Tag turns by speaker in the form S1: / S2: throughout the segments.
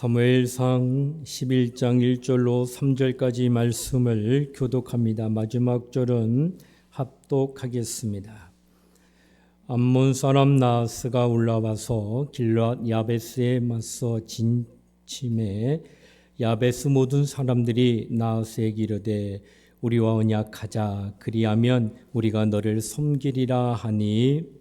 S1: 사무엘상 11장 1절로 3절까지 말씀을 교독합니다. 마지막 절은 합독하겠습니다. 암몬 사람 나스가 올라와서 길앗 야베스에 맞서 진침해 야베스 모든 사람들이 나스에게 이르되 우리와 언약하자 그리하면 우리가 너를 섬기리라 하니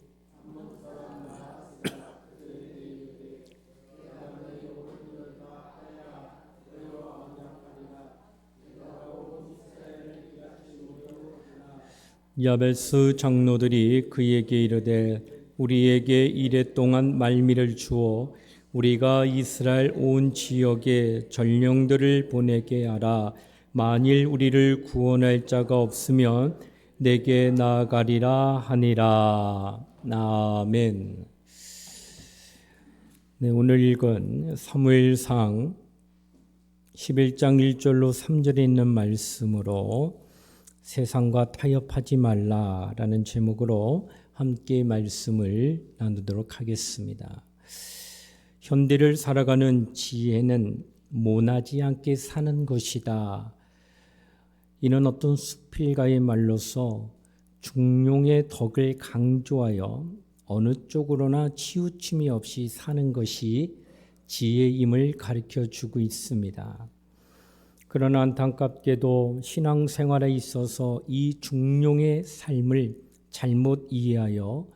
S1: 야베스 장로들이 그에게 이르되 우리에게 이랫동안 말미를 주어 우리가 이스라엘 온 지역에 전령들을 보내게 하라 만일 우리를 구원할 자가 없으면 내게 나아가리라 하니라 아멘. 네, 오늘 읽은 사무엘상 11장 1절로 3절에 있는 말씀으로 세상과 타협하지 말라라는 제목으로 함께 말씀을 나누도록 하겠습니다. 현대를 살아가는 지혜는 모나지 않게 사는 것이다. 이는 어떤 수필가의 말로서 중용의 덕을 강조하여 어느 쪽으로나 치우침이 없이 사는 것이 지혜임을 가르쳐 주고 있습니다. 그러나 안타깝게도 신앙생활에 있어서 이 중용의 삶을 잘못 이해하여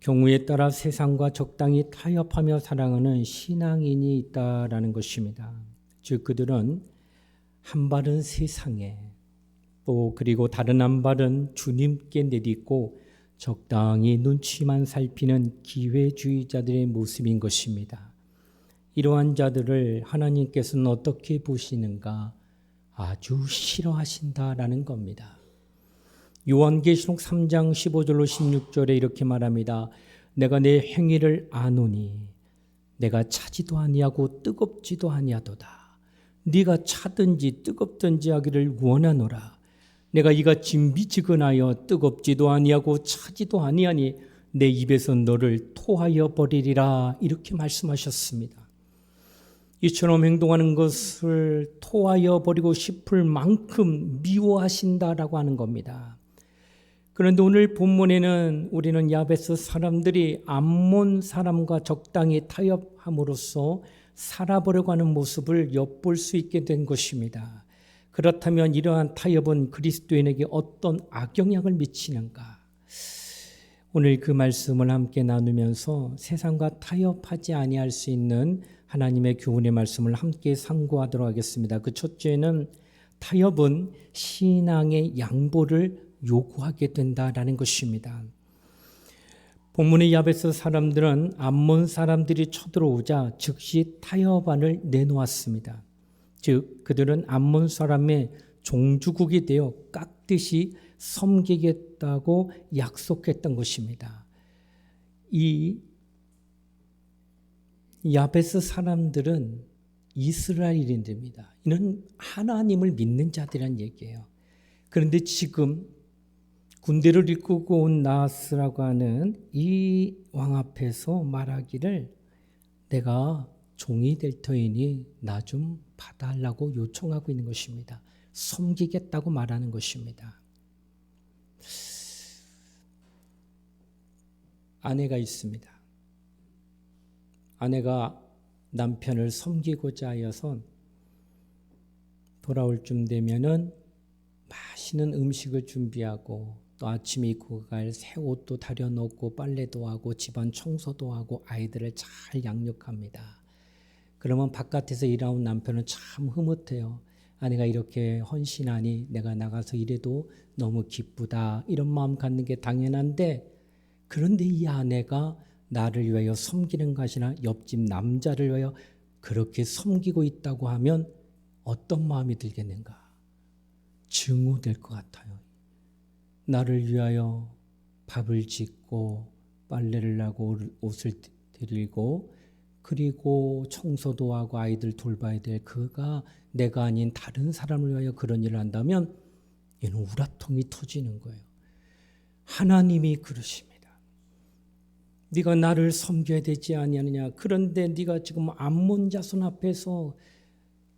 S1: 경우에 따라 세상과 적당히 타협하며 살아가는 신앙인이 있다라는 것입니다. 즉 그들은 한 발은 세상에 또 그리고 다른 한 발은 주님께 내딛고 적당히 눈치만 살피는 기회주의자들의 모습인 것입니다. 이러한 자들을 하나님께서는 어떻게 보시는가 아주 싫어하신다라는 겁니다. 요한계시록 3장 15절로 16절에 이렇게 말합니다. 내가 내 행위를 아노니 내가 차지도 아니하고 뜨겁지도 아니하도다. 네가 차든지 뜨겁든지 하기를 원하노라. 내가 이같이 미지근하여 뜨겁지도 아니하고 차지도 아니하니 내 입에서 너를 토하여 버리리라 이렇게 말씀하셨습니다. 이처럼 행동하는 것을 토하여 버리고 싶을 만큼 미워하신다라고 하는 겁니다. 그런데 오늘 본문에는 우리는 야베스 사람들이 암몬 사람과 적당히 타협함으로써 살아보려고 하는 모습을 엿볼 수 있게 된 것입니다. 그렇다면 이러한 타협은 그리스도인에게 어떤 악영향을 미치는가? 오늘 그 말씀을 함께 나누면서 세상과 타협하지 아니할 수 있는 하나님의 교훈의 말씀을 함께 상고하도록 하겠습니다. 그 첫째는 타협은 신앙의 양보를 요구하게 된다라는 것입니다. 본문의 야베스 사람들은 암몬 사람들이 쳐들어오자 즉시 타협안을 내놓았습니다. 즉 그들은 암몬 사람의 종주국이 되어 깍듯이 섬기겠다고 약속했던 것입니다. 이 야베스 사람들은 이스라엘인들입니다. 이는 하나님을 믿는 자들이란 얘기예요. 그런데 지금 군대를 이끌고 온 나스라고 하는 이 왕 앞에서 말하기를 내가 종이 될 터이니 나 좀 봐달라고 요청하고 있는 것입니다. 섬기겠다고 말하는 것입니다. 아내가 있습니다. 아내가 남편을 섬기고자 하여서 돌아올 쯤 되면은 맛있는 음식을 준비하고 또 아침에 입고 갈 새 옷도 다려놓고 빨래도 하고 집안 청소도 하고 아이들을 잘 양육합니다. 그러면 바깥에서 일하는 남편은 참 흐뭇해요. 아내가 이렇게 헌신하니 내가 나가서 일해도 너무 기쁘다. 이런 마음 갖는 게 당연한데 그런데 이 아내가 나를 위하여 섬기는 것이나 옆집 남자를 위하여 그렇게 섬기고 있다고 하면 어떤 마음이 들겠는가? 증오될 것 같아요. 나를 위하여 밥을 짓고 빨래를 하고 옷을 드리고 그리고 청소도 하고 아이들 돌봐야 될 그가 내가 아닌 다른 사람을 위하여 그런 일을 한다면 얘는 우라통이 터지는 거예요. 하나님이 그러십니다. 네가 나를 섬겨야 되지 아니하느냐. 그런데 네가 지금 암몬 자손 앞에서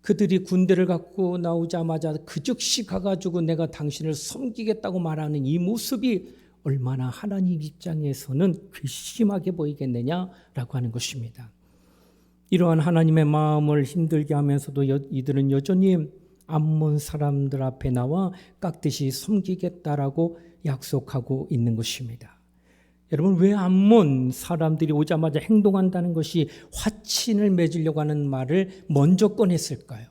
S1: 그들이 군대를 갖고 나오자마자 그 즉시 가가지고 내가 당신을 섬기겠다고 말하는 이 모습이 얼마나 하나님 입장에서는 괘씸하게 보이겠느냐라고 하는 것입니다. 이러한 하나님의 마음을 힘들게 하면서도 여, 이들은 여전히 암몬 사람들 앞에 나와 깍듯이 섬기겠다라고 약속하고 있는 것입니다. 여러분 왜 암몬 사람들이 오자마자 행동한다는 것이 화친을 맺으려고 하는 말을 먼저 꺼냈을까요?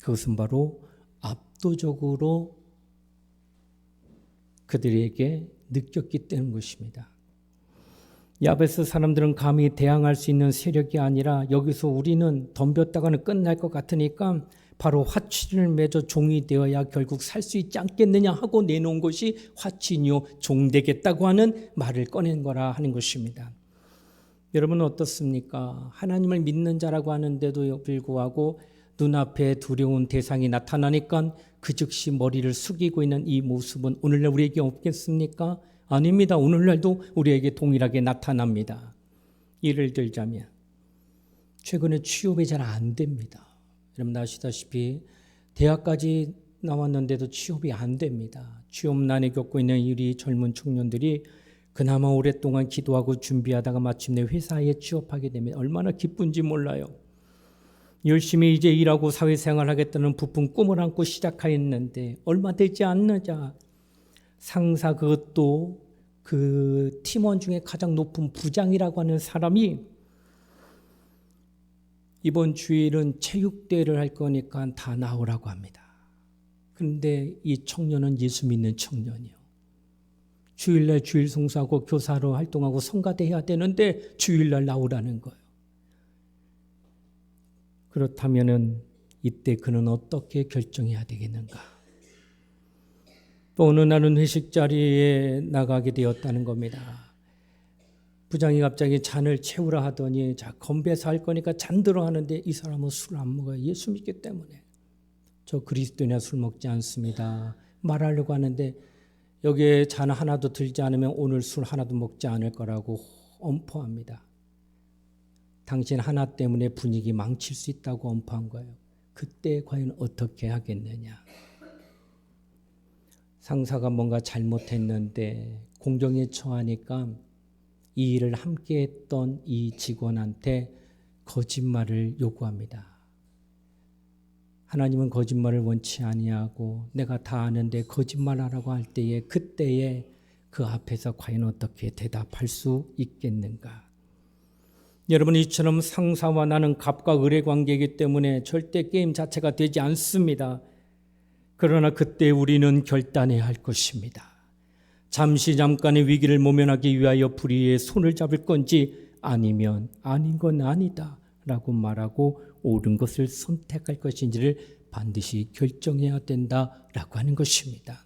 S1: 그것은 바로 압도적으로 그들에게 느꼈기 때문 것입니다. 야베스 사람들은 감히 대항할 수 있는 세력이 아니라 여기서 우리는 덤볐다가는 끝날 것 같으니까 바로 화친을 맺어 종이 되어야 결국 살 수 있지 않겠느냐 하고 내놓은 것이 화친이요 종 되겠다고 하는 말을 꺼낸 거라 하는 것입니다. 여러분 어떻습니까? 하나님을 믿는 자라고 하는데도 불구하고 눈앞에 두려운 대상이 나타나니까 그 즉시 머리를 숙이고 있는 이 모습은 오늘날 우리에게 없겠습니까? 아닙니다. 오늘날도 우리에게 동일하게 나타납니다. 예를 들자면 최근에 취업이 잘 안 됩니다. 여러분 아시다시피 대학까지 나왔는데도 취업이 안 됩니다. 취업난에 겪고 있는 우리 젊은 청년들이 그나마 오랫동안 기도하고 준비하다가 마침내 회사에 취업하게 되면 얼마나 기쁜지 몰라요. 열심히 이제 일하고 사회생활 하겠다는 부푼 꿈을 안고 시작하였는데 얼마 되지 않느냐 상사 그것도 그 팀원 중에 가장 높은 부장이라고 하는 사람이 이번 주일은 체육대회를 할 거니까 다 나오라고 합니다. 그런데 이 청년은 예수 믿는 청년이요. 주일날 주일 송사하고 교사로 활동하고 성가대 해야 되는데 주일날 나오라는 거예요. 그렇다면은 이때 그는 어떻게 결정해야 되겠는가? 또 어느 날은 회식 자리에 나가게 되었다는 겁니다. 부장이 갑자기 잔을 채우라 하더니 자 건배사 할 거니까 잔 들어 하는데 이 사람은 술안 먹어요. 예수 믿기 때문에. 저 그리스도냐 술 먹지 않습니다. 말하려고 하는데 여기에 잔 하나도 들지 않으면 오늘 술 하나도 먹지 않을 거라고 엄포합니다. 당신 하나 때문에 분위기 망칠 수 있다고 엄포한 거예요. 그때 과연 어떻게 하겠느냐? 상사가 뭔가 잘못했는데 공정에 처하니까 이 일을 함께 했던 이 직원한테 거짓말을 요구합니다. 하나님은 거짓말을 원치 아니하고 내가 다 아는데 거짓말하라고 할 때에 그때에 그 앞에서 과연 어떻게 대답할 수 있겠는가? 여러분 이처럼 상사와 나는 갑과 을의 관계이기 때문에 절대 게임 자체가 되지 않습니다. 그러나 그때 우리는 결단해야 할 것입니다. 잠시 잠깐의 위기를 모면하기 위하여 불의의 손을 잡을 건지 아니면 아닌 건 아니다 라고 말하고 옳은 것을 선택할 것인지를 반드시 결정해야 된다 라고 하는 것입니다.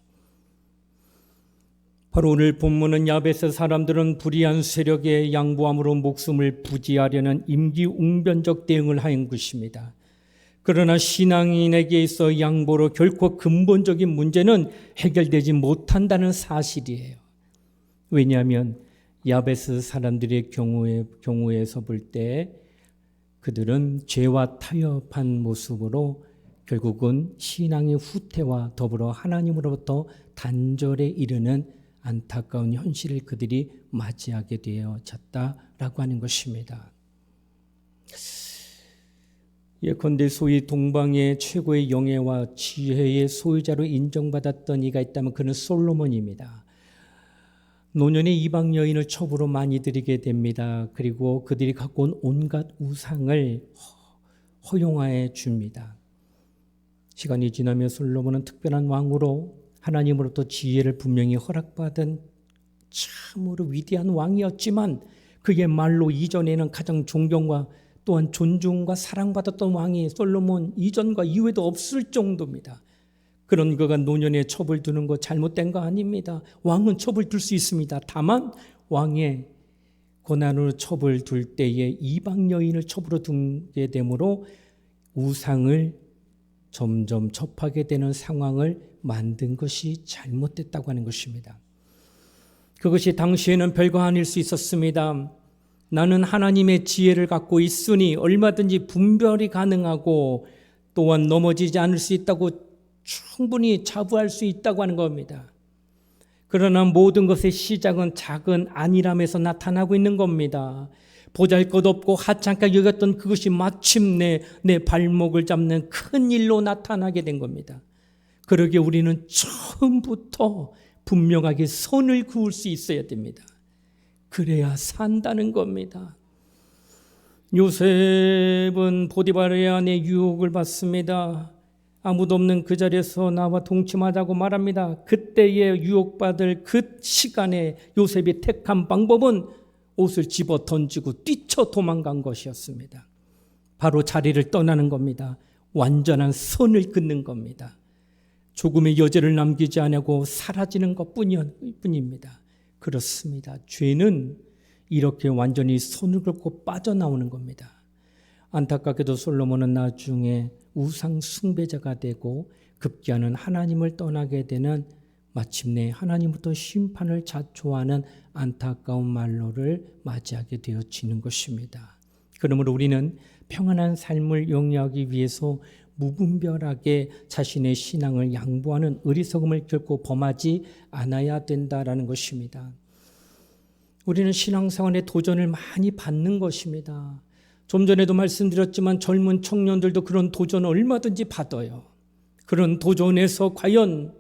S1: 바로 오늘 본문은 야베스 사람들은 불의한 세력의 양보함으로 목숨을 부지하려는 임기웅변적 대응을 한 것입니다. 그러나 신앙인에게 있어 양보로 결코 근본적인 문제는 해결되지 못한다는 사실이에요. 왜냐하면 야베스 사람들의 경우에 경우에서 볼 때 그들은 죄와 타협한 모습으로 결국은 신앙의 후퇴와 더불어 하나님으로부터 단절에 이르는 안타까운 현실을 그들이 맞이하게 되어졌다라고 하는 것입니다. 예컨대 소위 동방의 최고의 영예와 지혜의 소유자로 인정받았던 이가 있다면 그는 솔로몬입니다. 노년의 이방 여인을 첩으로 많이 들이게 됩니다. 그리고 그들이 갖고 온 온갖 우상을 허용하여 줍니다. 시간이 지나며 솔로몬은 특별한 왕으로 하나님으로부터 지혜를 분명히 허락받은 참으로 위대한 왕이었지만 그의 말로 이전에는 가장 존경과 또한 존중과 사랑받았던 왕이 솔로몬 이전과 이후에도 없을 정도입니다. 그런 거가 노년에 첩을 두는 거 잘못된 거 아닙니다. 왕은 첩을 둘 수 있습니다. 다만 왕의 고난으로 첩을 둘 때에 이방 여인을 첩으로 두게 되므로 우상을 점점 첩하게 되는 상황을 만든 것이 잘못됐다고 하는 것입니다. 그것이 당시에는 별거 아닐 수 있었습니다. 나는 하나님의 지혜를 갖고 있으니 얼마든지 분별이 가능하고 또한 넘어지지 않을 수 있다고 충분히 자부할 수 있다고 하는 겁니다. 그러나 모든 것의 시작은 작은 안일함에서 나타나고 있는 겁니다. 보잘 것 없고 하찮게 여겼던 그것이 마침내 내 발목을 잡는 큰 일로 나타나게 된 겁니다. 그러기에 우리는 처음부터 분명하게 선을 그을 수 있어야 됩니다. 그래야 산다는 겁니다. 요셉은 보디바르의 아내 유혹을 받습니다. 아무도 없는 그 자리에서 나와 동침하자고 말합니다. 그때에 유혹받을 그 시간에 요셉이 택한 방법은 옷을 집어 던지고 뛰쳐 도망간 것이었습니다. 바로 자리를 떠나는 겁니다. 완전한 선을 긋는 겁니다. 조금의 여지를 남기지 않고 사라지는 것 뿐입니다. 그렇습니다. 죄는 이렇게 완전히 손을 긋고 빠져나오는 겁니다. 안타깝게도 솔로몬은 나중에 우상 숭배자가 되고 급기야는 하나님을 떠나게 되는 마침내 하나님부터 심판을 자초하는 안타까운 말로를 맞이하게 되어지는 것입니다. 그러므로 우리는 평안한 삶을 영위하기 위해서 무분별하게 자신의 신앙을 양보하는 어리석음을 결코 범하지 않아야 된다라는 것입니다. 우리는 신앙생활에 도전을 많이 받는 것입니다. 좀 전에도 말씀드렸지만 젊은 청년들도 그런 도전을 얼마든지 받아요. 그런 도전에서 과연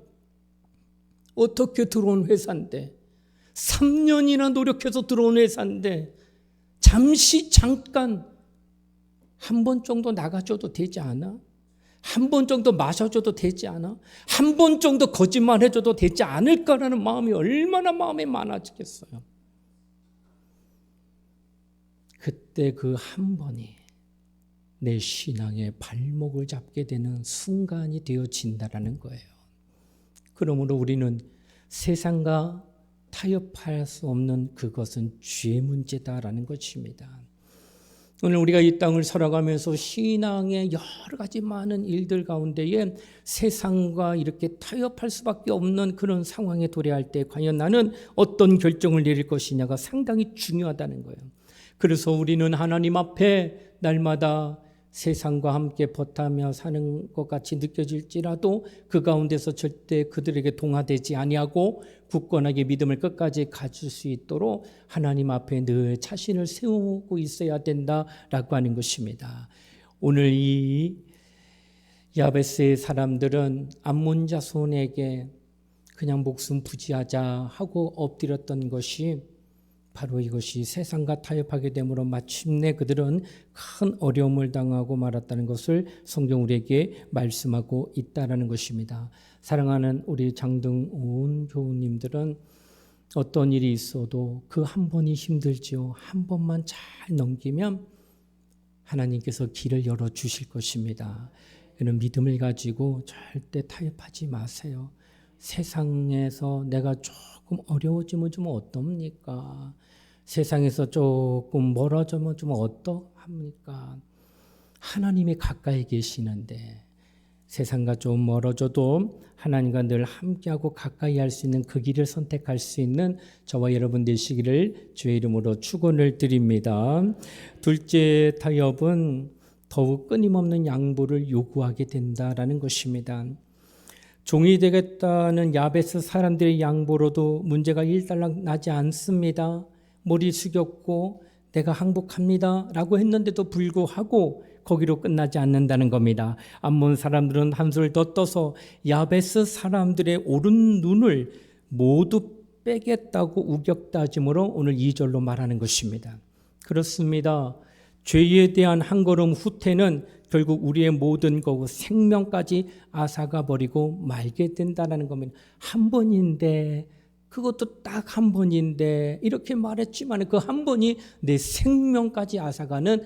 S1: 어떻게 들어온 회사인데 3년이나 노력해서 들어온 회사인데 잠시 잠깐 한 번 정도 나가줘도 되지 않아? 한 번 정도 마셔줘도 되지 않아? 한 번 정도 거짓말 해줘도 되지 않을까라는 마음이 얼마나 마음에 많아지겠어요. 그때 그 한 번이 내 신앙의 발목을 잡게 되는 순간이 되어진다라는 거예요. 그러므로 우리는 세상과 타협할 수 없는 그것은 죄 문제다라는 것입니다. 오늘 우리가 이 땅을 살아가면서 신앙의 여러 가지 많은 일들 가운데에 세상과 이렇게 타협할 수밖에 없는 그런 상황에 도래할 때 과연 나는 어떤 결정을 내릴 것이냐가 상당히 중요하다는 거예요. 그래서 우리는 하나님 앞에 날마다 세상과 함께 버타며 사는 것 같이 느껴질지라도 그 가운데서 절대 그들에게 동화되지 아니하고 굳건하게 믿음을 끝까지 가질 수 있도록 하나님 앞에 늘 자신을 세우고 있어야 된다라고 하는 것입니다. 오늘 이 야베스의 사람들은 암몬 자손에게 그냥 목숨 부지하자 하고 엎드렸던 것이 바로 이것이 세상과 타협하게 되므로 마침내 그들은 큰 어려움을 당하고 말았다는 것을 성경 우리에게 말씀하고 있다라는 것입니다. 사랑하는 우리 장등온 교우님들은 어떤 일이 있어도 그 한 번이 힘들지요. 한 번만 잘 넘기면 하나님께서 길을 열어 주실 것입니다. 이런 믿음을 가지고 절대 타협하지 마세요. 세상에서 내가 조금 어려워지면 좀 어떻습니까? 세상에서 조금 멀어지면 좀 어떠합니까? 하나님이 가까이 계시는데 세상과 좀 멀어져도 하나님과 늘 함께하고 가까이 할 수 있는 그 길을 선택할 수 있는 저와 여러분 되시기를 주의 이름으로 축원을 드립니다. 둘째 타협은 더욱 끊임없는 양보를 요구하게 된다라는 것입니다. 종이 되겠다는 야베스 사람들의 양보로도 문제가 일단락 나지 않습니다. 머리 숙였고 내가 항복합니다. 라고 했는데도 불구하고 거기로 끝나지 않는다는 겁니다. 암몬 사람들은 한술 더 떠서 야베스 사람들의 오른 눈을 모두 빼겠다고 우격다짐으로 오늘 2절로 말하는 것입니다. 그렇습니다. 죄에 대한 한 걸음 후퇴는 결국 우리의 모든 거고 생명까지 앗아가 버리고 말게 된다는 겁니다. 한 번인데 그것도 딱 한 번인데 이렇게 말했지만 그 한 번이 내 생명까지 앗아가는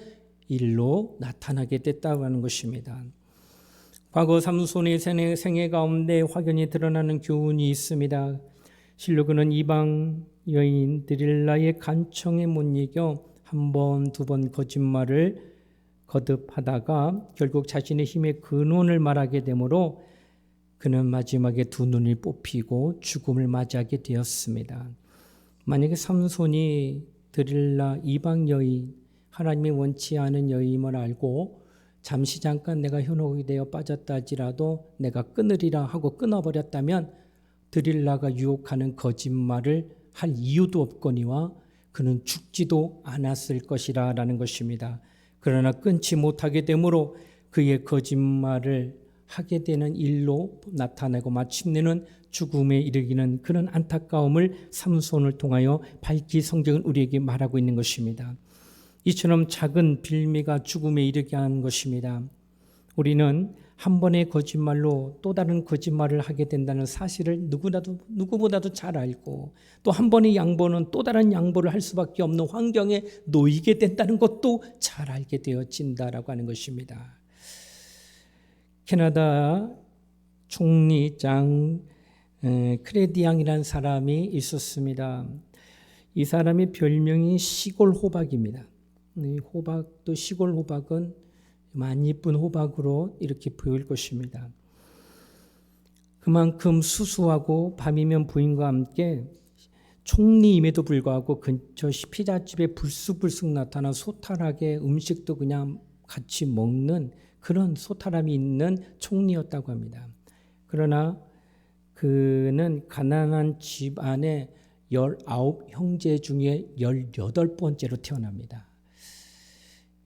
S1: 일로 나타나게 됐다고 것입니다. 과거 삼손의 생애 가운데 확연히 드러나는 교훈이 있습니다. 실로 그는 이방 여인 드릴라의 간청에 못 이겨 한 번, 두 번 거짓말을 거듭하다가 결국 자신의 힘의 근원을 말하게 되므로 그는 마지막에 두 눈이 뽑히고 죽음을 맞이하게 되었습니다. 만약에 삼손이 드릴라 이방 여인 하나님이 원치 않은 여임을 알고 잠시 잠깐 내가 현혹이 되어 빠졌다 할지라도 내가 끊으리라 하고 끊어버렸다면 드릴라가 유혹하는 거짓말을 할 이유도 없거니와 그는 죽지도 않았을 것이라 라는 것입니다. 그러나 끊지 못하게 되므로 그의 거짓말을 하게 되는 일로 나타내고 마침내는 죽음에 이르기는 그런 안타까움을 삼손을 통하여 밝히 성경은 우리에게 말하고 있는 것입니다. 이처럼 작은 빌미가 죽음에 이르게 한 것입니다. 우리는 한 번의 거짓말로 또 다른 거짓말을 하게 된다는 사실을 누구나도 누구보다도 잘 알고 또 한 번의 양보는 또 다른 양보를 할 수밖에 없는 환경에 놓이게 된다는 것도 잘 알게 되어진다라고 하는 것입니다. 캐나다 총리장 크레디앙이라는 사람이 있었습니다. 이 사람의 별명이 시골 호박입니다. 호박도 시골 호박은 많이 이쁜 호박으로 이렇게 보일 것입니다. 그만큼 수수하고 밤이면 부인과 함께 총리임에도 불구하고 근처 피자집에 불쑥불쑥 나타나 소탈하게 음식도 그냥 같이 먹는 그런 소탈함이 있는 총리였다고 합니다. 그러나 그는 가난한 집안에 19 형제 중에 18번째로 태어납니다.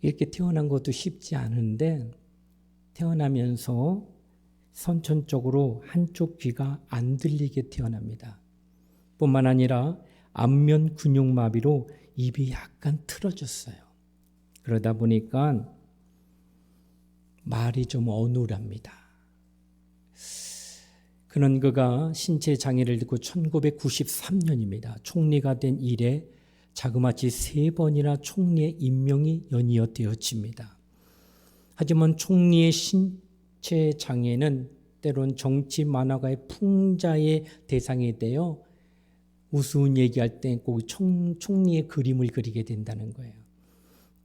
S1: 이렇게 태어난 것도 쉽지 않은데 태어나면서 선천적으로 한쪽 귀가 안 들리게 태어납니다. 뿐만 아니라 안면 근육마비로 입이 약간 틀어졌어요. 그러다 보니까 말이 좀 어눌합니다. 그는 그가 신체 장애를 듣고 1993년입니다. 총리가 된 이래 자그마치 세 번이나 총리의 임명이 연이어 되어집니다. 하지만 총리의 신체 장애는 때론 정치 만화가의 풍자의 대상이 되어 우스운 얘기할 때 꼭 총리의 그림을 그리게 된다는 거예요.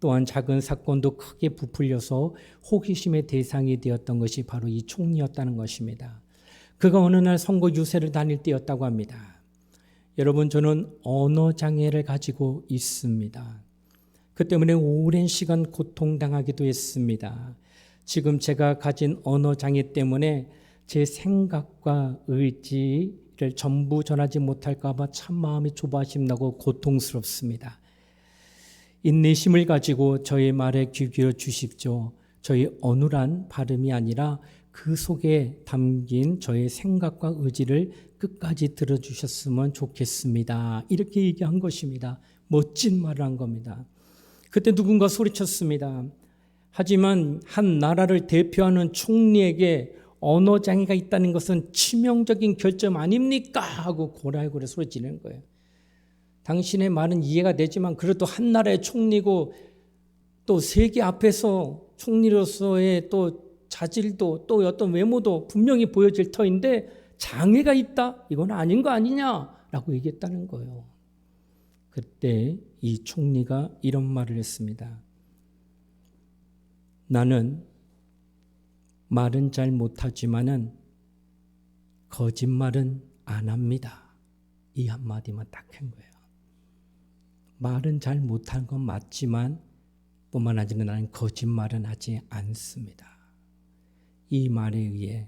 S1: 또한 작은 사건도 크게 부풀려서 호기심의 대상이 되었던 것이 바로 이 총리였다는 것입니다. 그가 어느 날 선거 유세를 다닐 때였다고 합니다. 여러분 저는 언어 장애를 가지고 있습니다. 그 때문에 오랜 시간 고통당하기도 했습니다. 지금 제가 가진 언어 장애 때문에 제 생각과 의지를 전부 전하지 못할까봐 참 마음이 조바심 나고 고통스럽습니다. 인내심을 가지고 저의 말에 귀 기울여 주십시오. 저희 어눌한 발음이 아니라 그 속에 담긴 저의 생각과 의지를 끝까지 들어주셨으면 좋겠습니다. 이렇게 얘기한 것입니다. 멋진 말을 한 겁니다. 그때 누군가 소리쳤습니다. 하지만 한 나라를 대표하는 총리에게 언어 장애가 있다는 것은 치명적인 결점 아닙니까? 하고 고라고라 소리 지르는 거예요. 당신의 말은 이해가 되지만 그래도 한 나라의 총리고 또 세계 앞에서 총리로서의 또 자질도 또 어떤 외모도 분명히 보여질 터인데 장애가 있다? 이건 아닌 거 아니냐라고 얘기했다는 거예요. 그때 이 총리가 이런 말을 했습니다. 나는 말은 잘 못하지만은 거짓말은 안 합니다. 이 한마디만 딱 한 거예요. 말은 잘 못한 건 맞지만 뿐만 아니라 나는 거짓말은 하지 않습니다. 이 말에 의해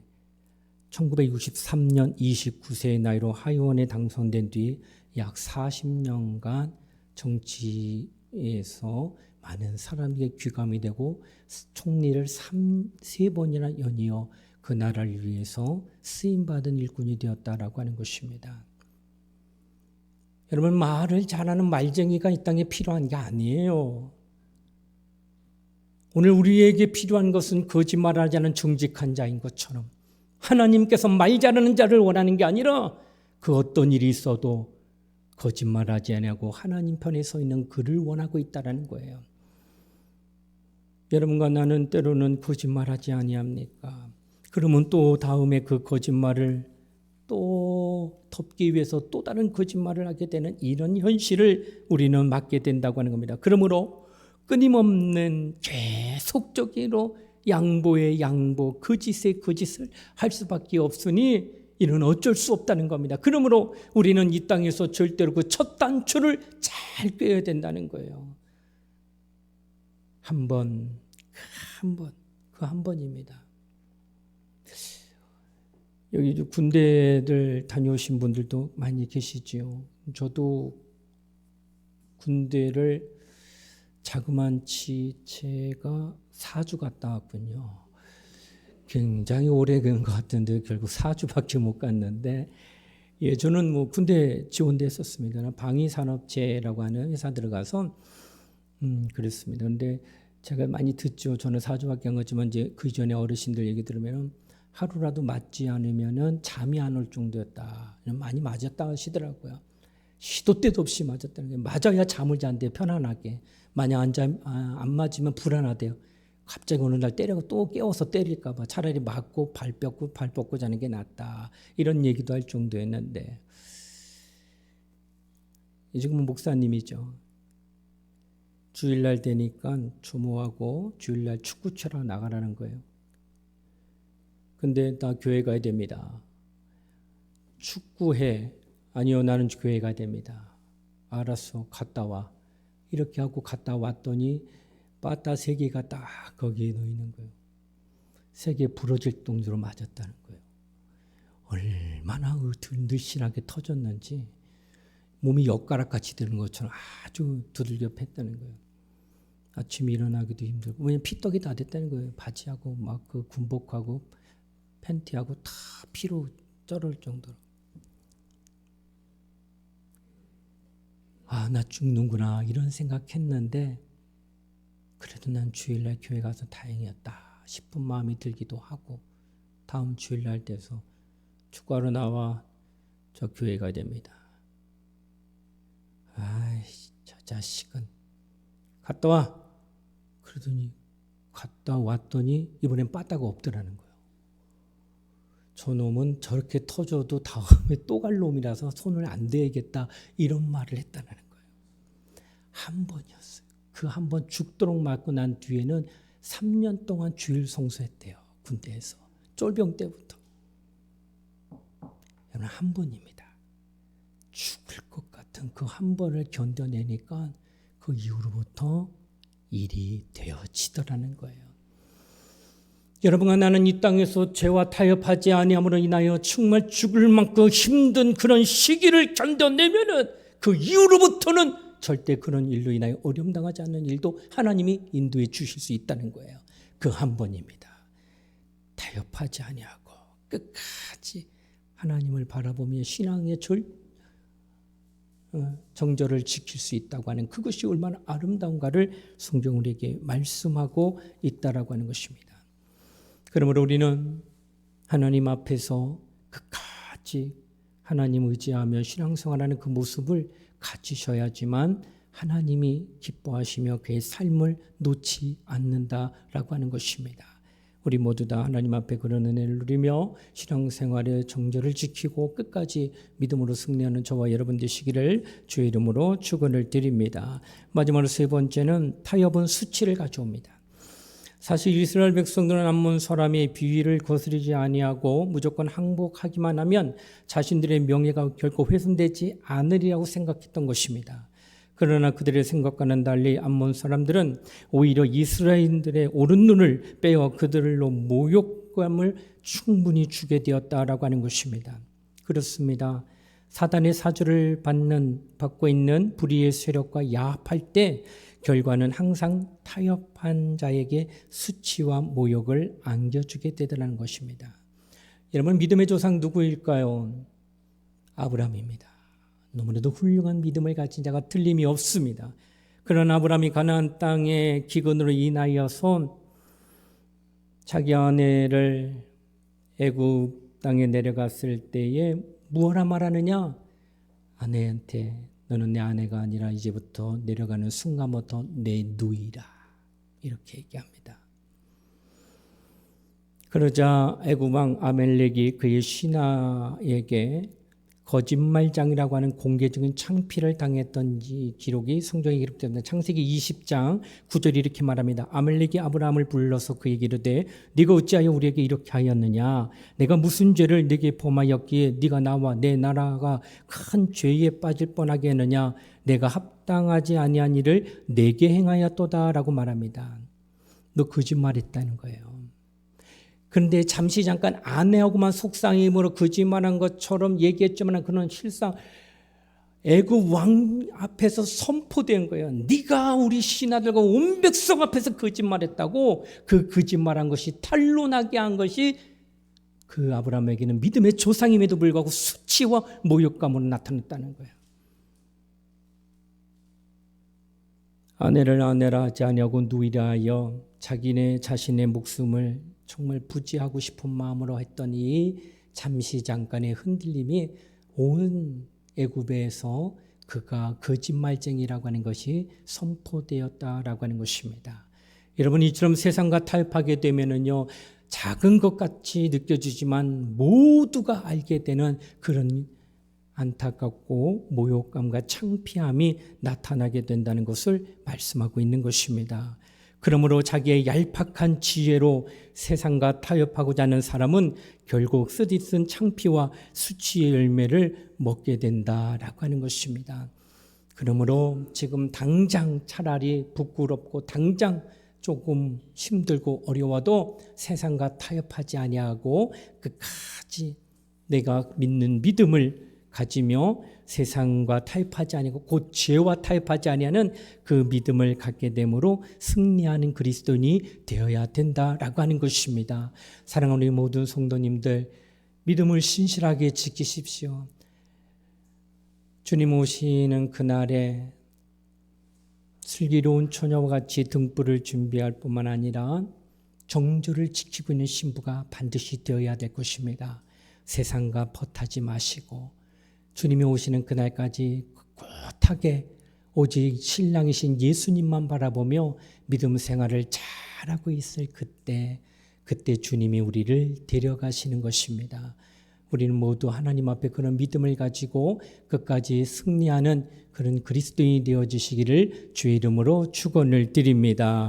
S1: 1963년 29세의 나이로 하의원에 당선된 뒤 약 40년간 정치에서 많은 사람에게 귀감이 되고 총리를 3, 3번이나 연이어 그 나라를 위해서 쓰임받은 일꾼이 되었다라고 하는 것입니다. 여러분 말을 잘하는 말쟁이가 이 땅에 필요한 게 아니에요. 오늘 우리에게 필요한 것은 거짓말하지 않은 정직한 자인 것처럼 하나님께서 말 잘하는 자를 원하는 게 아니라 그 어떤 일이 있어도 거짓말하지 않고 하나님 편에 서 있는 그를 원하고 있다라는 거예요. 여러분과 나는 때로는 거짓말하지 아니합니까? 그러면 또 다음에 그 거짓말을 또 덮기 위해서 또 다른 거짓말을 하게 되는 이런 현실을 우리는 맞게 된다고 하는 겁니다. 그러므로 끊임없는 계속적으로 양보의 양보, 거짓의 그 거짓을 그할 수밖에 없으니 이는 어쩔 수 없다는 겁니다. 그러므로 우리는 이 땅에서 절대로 그 첫 단추를 잘 꿰야 된다는 거예요. 한 번, 한 번, 그 한 번입니다. 여기 군대들 다녀오신 분들도 많이 계시지요. 저도 군대를 자그만치 제가 4주 갔다 왔군요. 굉장히 오래 간 것 같은데 결국 4주밖에 못 갔는데 예, 저는 뭐 군대 지원대 했었습니다. 방위산업체라고 하는 회사 들어가서 음, 그랬습니다. 근데 제가 많이 듣죠. 저는 4주밖에 안 갔지만 이제 그 전에 어르신들 얘기 들으면 하루라도 맞지 않으면은 잠이 안 올 정도였다. 많이 맞았다 하시더라고요. 시도 때도 없이 맞았다는 게 맞아야 잠을 잔대 편안하게. 만약 안, 잠, 아, 안 맞으면 불안하대요. 갑자기 어느 날 때리고 또 깨워서 때릴까 봐 차라리 맞고 발 뻗고 발 뻗고 자는 게 낫다. 이런 얘기도 할 정도였는데 지금은 목사님이죠. 주일날 되니까 주모하고 주일날 축구 치러 나가라는 거예요. 근데 나 교회 가야 됩니다. 축구해. 아니요, 나는 교회 가야 됩니다. 알았어, 갔다 와. 이렇게 하고 갔다 왔더니 빠따 세 개가 딱 거기에 놓이는 거예요. 세 개 부러질 정도로 맞았다는 거예요. 얼마나 늘씬하게 터졌는지 몸이 엿가락같이 되는 것처럼 아주 두들겨 팼다는 거예요. 아침에 일어나기도 힘들고 왜냐면 피떡이 다 됐다는 거예요. 바지하고 막 그 군복하고 팬티하고 다 피로 쩔을 정도로. 아, 나 죽는구나. 이런 생각했는데, 그래도 난 주일날 교회 가서 다행이었다 싶은 마음이 들기도 하고, 다음 주일날 돼서 축구하러 나와 저 교회 가야 됩니다. 아이, 저 자식은. 갔다 와. 그러더니, 갔다 왔더니, 이번엔 빠따가 없더라는 거예요. 저놈은 저렇게 터져도 다음에 또 갈 놈이라서 손을 안 대야겠다 이런 말을 했다는 거예요. 한 번이었어요. 그 한 번 죽도록 맞고 난 뒤에는 3년 동안 주일 성수했대요. 군대에서. 쫄병 때부터. 여러분 한 번입니다. 죽을 것 같은 그 한 번을 견뎌내니까 그 이후로부터 일이 되어지더라는 거예요. 여러분과 나는 이 땅에서 죄와 타협하지 아니함으로 인하여 정말 죽을 만큼 힘든 그런 시기를 견뎌내면은 그 이후로부터는 절대 그런 일로 인하여 어려움 당하지 않는 일도 하나님이 인도해 주실 수 있다는 거예요. 그 한 번입니다. 타협하지 아니하고 끝까지 하나님을 바라보며 신앙의 절 어, 정절을 지킬 수 있다고 하는 그것이 얼마나 아름다운가를 성경 우리에게 말씀하고 있다라고 하는 것입니다. 그러므로 우리는 하나님 앞에서 끝까지 하나님 의지하며 신앙생활하는 그 모습을 가지셔야지만 하나님이 기뻐하시며 그의 삶을 놓지 않는다라고 하는 것입니다. 우리 모두 다 하나님 앞에 그런 은혜를 누리며 신앙생활의 정절을 지키고 끝까지 믿음으로 승리하는 저와 여러분 되시기를 주의 이름으로 축원을 드립니다. 마지막으로 세 번째는 타협은 수치를 가져옵니다. 사실 이스라엘 백성들은 암몬 사람의 비위를 거스르지 아니하고 무조건 항복하기만 하면 자신들의 명예가 결코 훼손되지 않으리라고 생각했던 것입니다. 그러나 그들의 생각과는 달리 암몬 사람들은 오히려 이스라엘들의 오른 눈을 빼어 그들로 모욕감을 충분히 주게 되었다라고 하는 것입니다. 그렇습니다. 사단의 사주를 받는 받고 있는 불의의 세력과 야합할 때 결과는 항상 타협한 자에게 수치와 모욕을 안겨주게 되더라는 것입니다. 여러분 믿음의 조상 누구일까요? 아브라함입니다. 너무나도 훌륭한 믿음을 가진 자가 틀림이 없습니다. 그런 아브라함이 가나안 땅의 기근으로 인하여서 자기 아내를 애굽 땅에 내려갔을 때에 무엇라 말하느냐? 아내한테 너는 내 아내가 아니라 이제부터 내려가는 순간부터 내 누이라 이렇게 얘기합니다. 그러자 애굽왕 아멜렉이 그의 신하에게 거짓말장이라고 하는 공개적인 창피를 당했던 이 기록이 성경에 기록됩니다. 창세기 20장 9절이 이렇게 말합니다. 아멜렉이 아브라함을 불러서 그에게 이르되 네가 어찌하여 우리에게 이렇게 하였느냐 내가 무슨 죄를 네게 범하였기에 네가 나와 내 나라가 큰 죄에 빠질 뻔하게 했느냐 내가 합당하지 아니한 일을 내게 행하였도다라고 말합니다. 너 거짓말했다는 거예요. 그런데 잠시 잠깐 아내하고만 속상임으로 거짓말한 것처럼 얘기했지만 그는 실상 애굽 왕 앞에서 선포된 거예요. 네가 우리 신하들과 온 백성 앞에서 거짓말했다고 그 거짓말한 것이 탄로나게 한 것이 그 아브라함에게는 믿음의 조상임에도 불구하고 수치와 모욕감으로 나타났다는 거예요. 아내를 아내라 하지 아니하고 누이라 하여 자기네 자신의 목숨을 정말 부지하고 싶은 마음으로 했더니 잠시 잠깐의 흔들림이 온 애굽에서 그가 거짓말쟁이라고 하는 것이 선포되었다라고 하는 것입니다. 여러분 이처럼 세상과 타협하게 되면은요 작은 것 같이 느껴지지만 모두가 알게 되는 그런 안타깝고 모욕감과 창피함이 나타나게 된다는 것을 말씀하고 있는 것입니다. 그러므로 자기의 얄팍한 지혜로 세상과 타협하고자 하는 사람은 결국 쓰디쓴 창피와 수치의 열매를 먹게 된다라고 하는 것입니다. 그러므로 지금 당장 차라리 부끄럽고 당장 조금 힘들고 어려워도 세상과 타협하지 아니하고 끝까지 내가 믿는 믿음을 가지며 세상과 타협하지 아니고 곧 죄와 타협하지 아니하는 그 믿음을 갖게 되므로 승리하는 그리스도인이 되어야 된다라고 하는 것입니다. 사랑하는 우리 모든 성도님들 믿음을 신실하게 지키십시오. 주님 오시는 그날에 슬기로운 처녀와 같이 등불을 준비할 뿐만 아니라 정조를 지키고 있는 신부가 반드시 되어야 될 것입니다. 세상과 벗하지 마시고 주님이 오시는 그날까지 꿋하게 오직 신랑이신 예수님만 바라보며 믿음 생활을 잘하고 있을 그때 그때 주님이 우리를 데려가시는 것입니다. 우리는 모두 하나님 앞에 그런 믿음을 가지고 끝까지 승리하는 그런 그리스도인이 되어지시기를 주의 이름으로 축원을 드립니다.